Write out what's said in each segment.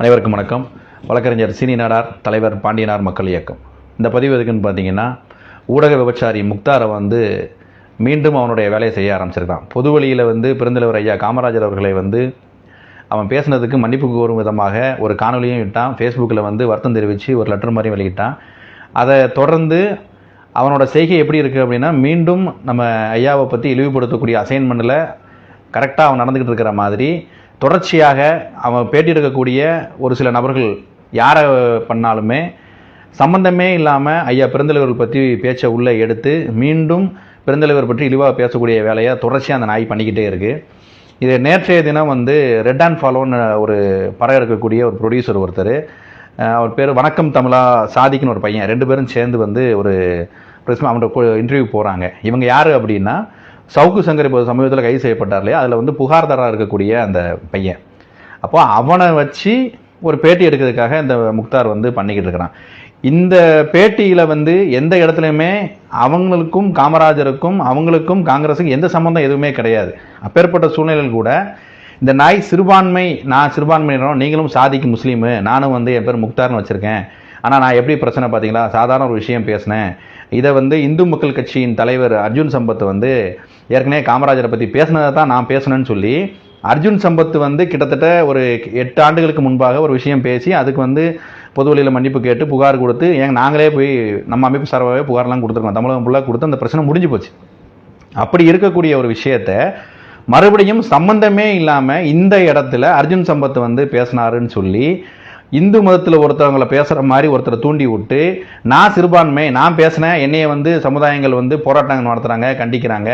அனைவருக்கும் வணக்கம். வழக்கறிஞர் சீனி நாடார் தலைவர் பாண்டியனார் மக்கள் இயக்கம். இந்த பதிவு எதுக்குன்னு பார்த்தீங்கன்னா ஊடக விபச்சாரி முக்தாரை வந்து மீண்டும் அவனுடைய வேலையை செய்ய ஆரம்பிச்சிருக்கான். பொது வழியில் வந்து பெருந்தலைவர் ஐயா காமராஜர் அவர்களை வந்து அவன் பேசுனதுக்கு மன்னிப்பு கோரும் விதமாக ஒரு காணொலியும் விட்டான் ஃபேஸ்புக்கில் வந்து வருத்தம் தெரிவித்து ஒரு லெட்டர் மாதிரி வெளியிட்டான். அதை தொடர்ந்து அவனோட செய்கை எப்படி இருக்குது அப்படின்னா மீண்டும் நம்ம ஐயாவை பற்றி இழிவுபடுத்தக்கூடிய அசைன்மெண்ட்டில் கரெக்டாக அவன் நடந்துக்கிட்டு இருக்கிற மாதிரி தொடர்ச்சியாக அவன் பேட்டி எடுக்கக்கூடிய ஒரு சில நபர்கள் யாரை பண்ணாலுமே சம்பந்தமே இல்லாமல் ஐயா பெருந்தலைவர்கள் பற்றி பேச்சை உள்ளே எடுத்து மீண்டும் பெருந்தலைவர் பற்றி இழிவாக பேசக்கூடிய வேலையை தொடர்ச்சியாக அந்த நாய் பண்ணிக்கிட்டே இருக்குது இது நேற்றைய தினம் வந்து ரெட் அண்ட் ஃபாலோன்னு ஒரு படம் எடுக்கக்கூடிய ஒரு ப்ரொடியூசர் ஒருத்தர். அவர் பேர் வணக்கம் தமிழா சாதிக்குன்னு ஒரு பையன். ரெண்டு பேரும் சேர்ந்து வந்து ஒரு பிரஸ் அவன்கிட்ட இன்டர்வியூ போகிறாங்க இவங்க யார் அப்படின்னா சவுக்கு சங்கர் இப்போ சமீபத்தில் கைது செய்யப்பட்டார் இல்லையா? அதில் வந்து புகார்தாராக இருக்கக்கூடிய அந்த பையன். அப்போ அவனை வச்சு ஒரு பேட்டி எடுக்கிறதுக்காக இந்த முக்தார் வந்து பண்ணிக்கிட்டு இருக்கிறான். இந்த பேட்டியில் வந்து எந்த இடத்துலையுமே அவங்களுக்கும் காமராஜருக்கும் அவங்களுக்கும் காங்கிரஸுக்கும் எந்த சம்மந்தம் எதுவுமே கிடையாது. அப்பேற்பட்ட சூழ்நிலையில் கூட இந்த நாய் சிறுபான்மை நான் சிறுபான்மையினரும் நீங்களும் சாதிக்கு முஸ்லீமு நானும் வந்து என் பேர் முக்தார்னு வச்சுருக்கேன். ஆனால் நான் எப்படி பிரச்சனை பார்த்தீங்களா சாதாரண ஒரு விஷயம் பேசினேன். இதை வந்து இந்து மக்கள் கட்சியின் தலைவர் அர்ஜுன் சம்பத் வந்து ஏற்கனவே காமராஜரை பற்றி பேசினதை தான் நான் பேசணும்னு சொல்லி அர்ஜுன் சம்பத் வந்து கிட்டத்தட்ட ஒரு எட்டு ஆண்டுகளுக்கு முன்பாக ஒரு விஷயம் பேசி அதுக்கு வந்து பொது வழியில் மன்னிப்பு கேட்டு புகார் கொடுத்து ஏங்க நாங்களே போய் நம்ம அமைப்பு சார்பாகவே புகார்லாம் கொடுத்துருக்கோம். தமிழகம் ஃபுல்லாக கொடுத்து அந்த பிரச்சனை முடிஞ்சு போச்சு. அப்படி இருக்கக்கூடிய ஒரு விஷயத்த மறுபடியும் சம்பந்தமே இல்லாமல் இந்த இடத்துல அர்ஜுன் சம்பத் வந்து பேசினாருன்னு சொல்லி இந்து மதத்தில் ஒருத்தவங்களை பேசுகிற மாதிரி ஒருத்தரை தூண்டி விட்டு நான் சிறுபான்மை நான் பேசினேன் என்னைய வந்து சமுதாயங்கள் வந்து போராட்டங்கள் நடத்துகிறாங்க கண்டிக்கிறாங்க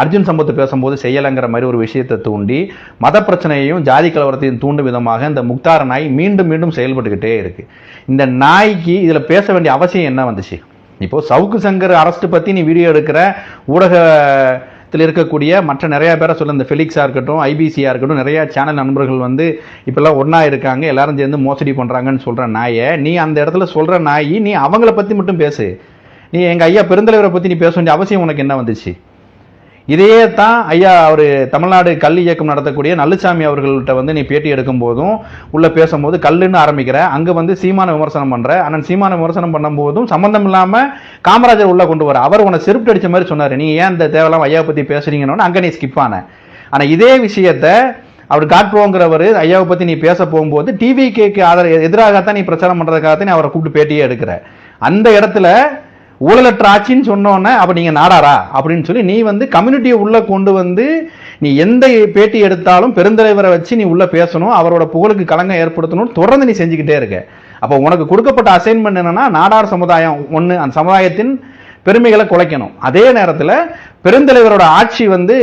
அர்ஜுன் சம்பத்து பேசும்போது செய்யலைங்கிற மாதிரி ஒரு விஷயத்தை தூண்டி மத பிரச்சனையையும் ஜாதி கலவரத்தையும் தூண்டும் விதமாக இந்த முக்தார நாய் மீண்டும் மீண்டும் செயல்பட்டுக்கிட்டே இருக்கு. இந்த நாய்க்கு இதில் பேச வேண்டிய அவசியம் என்ன வந்துச்சு? இப்போ சவுக்கு சங்கர் அரஸ்ட் பற்றி நீ வீடியோ எடுக்கிற ஊடகத்தில் இருக்கக்கூடிய மற்ற நிறைய பேரை சொல்ல இந்த ஃபெலிக்ஸாக இருக்கட்டும் ஐபிசியாக இருக்கட்டும் நிறைய சேனல் நண்பர்கள் வந்து இப்போல்லாம் ஒன்றா இருக்காங்க எல்லாரும் சேர்ந்து மோசடி பண்ணுறாங்கன்னு சொல்கிற நாயை நீ அந்த இடத்துல சொல்கிற நாய் நீ அவங்கள பற்றி மட்டும் பேசு. நீ எங்கள் ஐயா பெருந்தலைவரை பற்றி நீ பேச வேண்டிய அவசியம் உனக்கு என்ன வந்துச்சு? இதையே தான் ஐயா அவர் தமிழ்நாடு கல் இயக்கம் நடத்தக்கூடிய நல்லுசாமி அவர்கள்ட்ட வந்து நீ பேட்டி எடுக்கும் போதும் உள்ள பேசும்போது கல்லுன்னு ஆரம்பிக்கிற அங்க வந்து சீமான விமர்சனம் பண்ற அண்ணன் சீமான விமர்சனம் பண்ணும்போதும் சம்பந்தம் இல்லாம காமராஜர் உள்ள கொண்டு வர அவர் உன செருப்பு அடிச்ச மாதிரி சொன்னாரு. நீ ஏன் இந்த தேவையில்லாம ஐயா பத்தி பேசுறீங்கன்னு அங்க நீ ஸ்கிப் ஆன. ஆனா இதே விஷயத்த அவர் காட்டுவோங்கிறவர் ஐயாவை பத்தி நீ பேச போகும்போது டிவி கேக்கு ஆதர எதிராகத்தான் நீ பிரச்சாரம் பண்றதுக்காகத்தான் நீ அவரை கூப்பிட்டு பேட்டியே எடுக்கிற. அந்த இடத்துல ஊழலற்ற ஆட்சின்னு சொன்னோன்னே அப்போ நீங்கள் நாடாரா? அப்படின்னு சொல்லி நீ வந்து கம்யூனிட்டியை உள்ளே கொண்டு வந்து நீ எந்த பேட்டி எடுத்தாலும் பெருந்தலைவரை வச்சு நீ உள்ளே பேசணும் அவரோட புகழுக்கு கலங்கம் ஏற்படுத்தணும் தொடர்ந்து நீ செஞ்சுக்கிட்டே இருக்க. அப்போ உனக்கு கொடுக்கப்பட்ட அசைன்மெண்ட் என்னன்னா நாடார் சமுதாயம் ஒன்று அந்த சமுதாயத்தின் பெருமைகளை குலைக்கணும். அதே நேரத்தில் பெருந்தலைவரோட ஆட்சி வந்து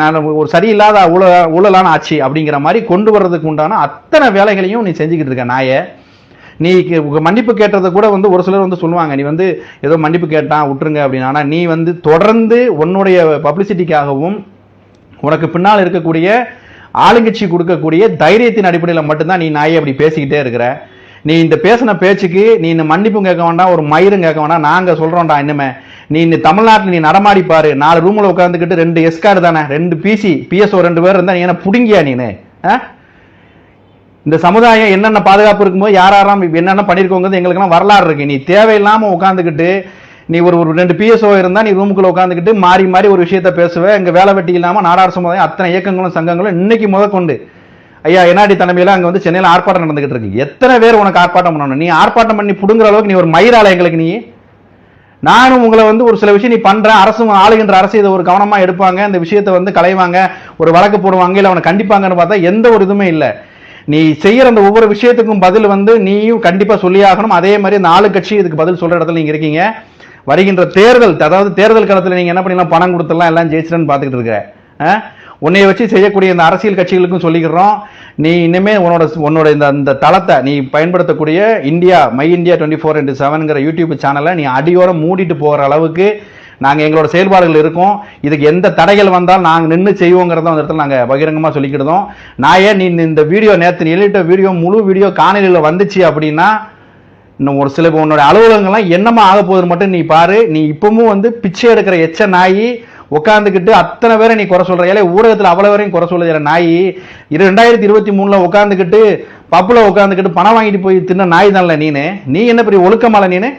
நான் ஒரு சரியில்லாத ஊழ ஊழலான ஆட்சி அப்படிங்கிற மாதிரி கொண்டு வர்றதுக்கு உண்டான அத்தனை வேலைகளையும் நீ செஞ்சுக்கிட்டு இருக்க நாயை. நீ கே- மன்னிப்பு கேட்டதை கூட வந்து ஒரு சிலர் வந்து சொல்லுவாங்க. நீ வந்து ஏதோ மன்னிப்பு கேட்டான் விட்டுருங்க அப்படின்னு ஆனால் நீ வந்து தொடர்ந்து உன்னுடைய பப்ளிசிட்டிக்காகவும் உனக்கு பின்னால் இருக்கக்கூடிய ஆளுங்கட்சி கொடுக்கக்கூடிய தைரியத்தின் அடிப்படையில் மட்டும்தான் நீ நாயை அப்படி பேசிக்கிட்டே இருக்கிற. நீ இந்த பேசின பேச்சுக்கு நீ இந்த மன்னிப்பும் கேட்க வேண்டாம் ஒரு மயிரும் கேட்க வேண்டாம். நாங்கள் சொல்கிறோம்டா இன்னுமே. நீ இந்த தமிழ்நாட்டில் நீ நடமாடி பாரு. நாலு ரூமில் உட்காந்துக்கிட்டு ரெண்டு எஸ்கார்டு தானே ரெண்டு பிசி பிஎஸ்ஓ ரெண்டு பேர் இருந்தால் நீ என்ன பிடுங்கியா நீனு? ஆ? இந்த சமுதாயம் என்னென்ன பாதுகாப்பு இருக்கும்போது யார் யாரெல்லாம் என்னென்ன பண்ணியிருக்கோங்கிறது எங்களுக்குலாம் வரலாறு இருக்கு. நீ தேவையில்லாமல் உட்காந்துக்கிட்டு நீ ஒரு ஒரு ரெண்டு பிஎஸ்ஓ இருந்தால் நீ ரூமுக்குள்ள உட்காந்துக்கிட்டு மாறி மாறி ஒரு விஷயத்த பேசுவ. இங்கே வேலை வெட்டி இல்லாமல் நாடார் சமுதாயம் அத்தனை இயக்கங்களும் சங்கங்களும் இன்னைக்கு முதற்கொண்டு. ஐயா என்ஆடி தலைமையில் அங்கே வந்து சென்னையில் ஆர்ப்பாட்டம் நடந்துகிட்டு இருக்கு. எத்தனை பேர் உனக்கு ஆர்ப்பாட்டம் பண்ணணும்? நீ ஆர்ப்பாட்டம் பண்ணி பிடுங்குற அளவுக்கு நீ ஒரு மயிரால எங்களுக்கு நீ நானும் உங்களை வந்து ஒரு சில விஷயம் நீ பண்ற அரசும் ஆளுகின்ற அரசு இதை ஒரு கவனமா எடுப்பாங்க. இந்த விஷயத்தை வந்து களைவாங்க. ஒரு வழக்கு போடுவாங்க. இல்லை அவனை கண்டிப்பாங்கன்னு பார்த்தா எந்த ஒரு இதுவுமே இல்லை. நீ செய்யற அந்த ஒவ்வொரு விஷயத்துக்கும் பதில் வந்து நீயும் கண்டிப்பா சொல்லியாகணும். அதே மாதிரி இந்த கட்சி இதுக்கு பதில் சொல்ற இடத்துல நீங்க இருக்கீங்க. வருகின்ற தேர்தல் அதாவது தேர்தல் காலத்தில் நீங்க என்ன பண்ணலாம் பணம் கொடுத்துலாம் எல்லாம் ஜெயிச்சிடன்னு பார்த்துக்கிட்டு இருக்க. ஆ? உன்னைய வச்சு செய்யக்கூடிய இந்த அரசியல் கட்சிகளுக்கும் சொல்லிக்கிறோம். நீ இனிமே உன்னோட உன்னோட இந்த இந்த தளத்தை நீ பயன்படுத்தக்கூடிய India my India twenty four into செவனுங்கிற YouTube சேனலை நீ அடியோரம் மூடிட்டு போகிற அளவுக்கு நாங்கள் எங்களோட செயல்பாடுகள் இருக்கோம். இதுக்கு எந்த தடைகள் வந்தாலும் நாங்கள் நின்று செய்வோங்கிறத அந்த இடத்துல நாங்கள் பகிரங்கமாக சொல்லிக்கிட்டோம் நான் ஏன் நீ இந்த வீடியோ நேற்று நீ எழுதிட்ட வீடியோ முழு வீடியோ காணொலியில் வந்துச்சு அப்படின்னா இன்னும் ஒரு சில உன்னோட அலுவலகங்கள்லாம் என்னமா ஆக போகுதுன்னு மட்டும் நீ பாரு. நீ இப்பவும் வந்து பிச்சை எடுக்கிற எச்ச நாய் உட்காந்துக்கிட்டு அத்தனை பேரை நீ குறை சொல்கிற ஏழை ஊடகத்தில் அவ்வளோ வரையும் குறை சொல்லுற நாய். இரு ரெண்டாயிரத்தி இருபத்தி மூணில் உட்காந்துக்கிட்டு பப்புல உட்காந்துக்கிட்டு பணம் வாங்கிட்டு போய் தின்ன நாய் தான்ல நீனு. நீ என்ன பெரிய ஒழுக்கமால நீனு?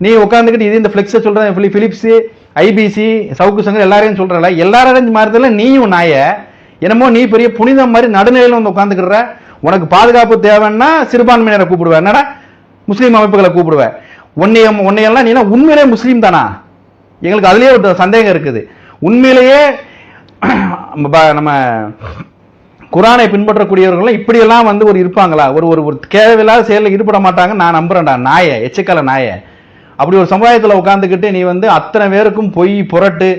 நீ உட்காந்துக்கிட்டு இது இந்த ஃபிளிக்ஸை சொல்கிறேன் ஃபிலிப்ஸு ஐபிசி சவுக்கு சங்கர் எல்லாரையும் சொல்கிறல எல்லாரும் மாறுதல நீயும் நாய. என்னமோ நீ பெரிய புனிதம் மாதிரி நடுநிலையில் வந்து உட்காந்துக்கிற உனக்கு பாதுகாப்பு தேவைன்னா சிறுபான்மையினரை கூப்பிடுவேன் என்னடா? முஸ்லீம் அமைப்புகளை கூப்பிடுவேன் உன்னைய உன்னையெல்லாம் நீனா உண்மையிலே முஸ்லீம் தானா? எங்களுக்கு அதுலேயே ஒரு சந்தேகம் இருக்குது. உண்மையிலேயே நம்ம குரானை பின்பற்றக்கூடியவர்கள் இப்படியெல்லாம் வந்து ஒரு இருப்பாங்களா? ஒரு ஒரு ஒரு தேவையில்லாத செயலில் ஈடுபட மாட்டாங்க நான் நம்புறேன்டா. நாய எச்சக்கால நாயை. அப்படி ஒரு சமுதாயத்தில் உட்காந்துக்கிட்டு நீ வந்து அத்தனை பேருக்கும் பொய் புரட்டு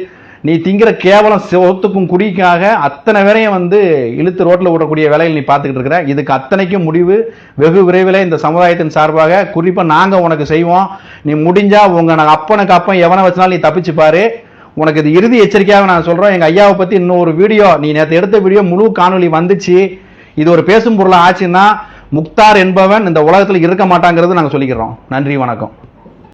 நீ திங்கிற கேவலம் சொத்துக்கும் குடிக்காக அத்தனை பேரையும் வந்து இழுத்து ரோட்டில் விடக்கூடிய வேலையில் நீ பார்த்துக்கிட்டு இருக்கிற. இதுக்கு அத்தனைக்கும் முடிவு. வெகு விரைவில் இந்த சமுதாயத்தின் சார்பாக குறிப்பாக நாங்கள் உனக்கு செய்வோம். நீ முடிஞ்சால் உங்கள் நான் அப்பனுக்கு அப்பன் எவனை வச்சினாலும் நீ தப்பிச்சுப்பாரு. உனக்கு இது இறுதி எச்சரிக்கையாக நான் சொல்கிறோம் எங்கள் ஐயாவை பற்றி இன்னொரு வீடியோ நீ நேற்று எடுத்த வீடியோ முழு காணொளி வந்துச்சு. இது ஒரு பேசும் பொருளாக ஆச்சுன்னா முக்தார் என்பவன் இந்த உலகத்தில் இருக்க மாட்டாங்கிறது நாங்கள் சொல்லிக்கிறோம். நன்றி வணக்கம்.